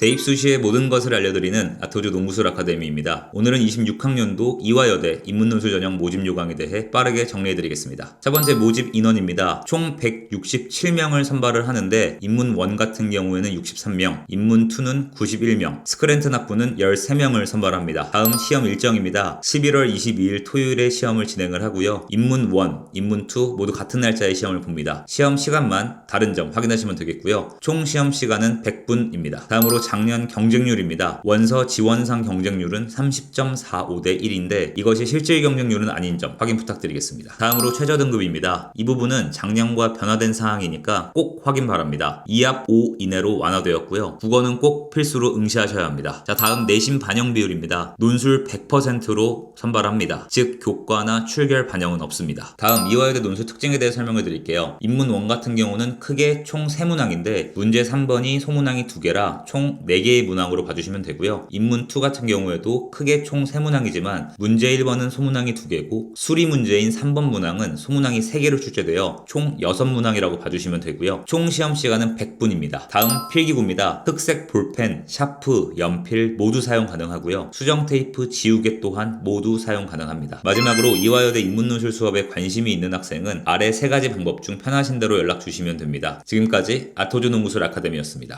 대입 수 시의 모든 것을 알려드리는 아토조 농구술 아카데미입니다. 오늘은 26학년도 이화여대 인문논술 전형 모집 요강에 대해 빠르게 정리해드리겠습니다. 첫 번째 모집 인원입니다. 총 167명을 선발을 하는데 인문 1 같은 경우에는 63명, 인문 2는 91명, 스크랜튼 학부는 13명을 선발합니다. 다음 시험 일정입니다. 11월 22일 토요일에 시험을 진행을 하고요. 인문 1, 인문 2 모두 같은 날짜에 시험을 봅니다. 시험 시간만 다른 점 확인하시면 되겠고요. 총 시험 시간은 100분입니다. 다음으로 작년 경쟁률입니다. 원서 지원상 경쟁률은 30.45대 1인데 이것이 실질 경쟁률은 아닌 점 확인 부탁드리겠습니다. 다음으로 최저 등급입니다. 이 부분은 작년과 변화된 사항이니까 꼭 확인 바랍니다. 2합 5 이내로 완화되었고요. 국어는 꼭 필수로 응시하셔야 합니다. 자, 다음 내신 반영 비율입니다. 논술 100%로 선발합니다. 즉 교과나 출결 반영은 없습니다. 다음 이화여대 논술 특징에 대해 설명해 드릴게요. 인문 1 같은 경우는 크게 총 3문항인데 문제 3번이 소문항이 2개라 총 4개의 문항으로 봐주시면 되고요. 인문 2 같은 경우에도 크게 총 3문항이지만 문제 1번은 소문항이 2개고 수리 문제인 3번 문항은 소문항이 3개로 출제되어 총 6문항이라고 봐주시면 되고요. 총 시험 시간은 100분입니다. 다음 필기구입니다. 흑색 볼펜, 샤프, 연필 모두 사용 가능하고요. 수정 테이프, 지우개 또한 모두 사용 가능합니다. 마지막으로 이화여대 인문논술 수업에 관심이 있는 학생은 아래 세 가지 방법 중 편하신 대로 연락 주시면 됩니다. 지금까지 아토주 농구술 아카데미였습니다.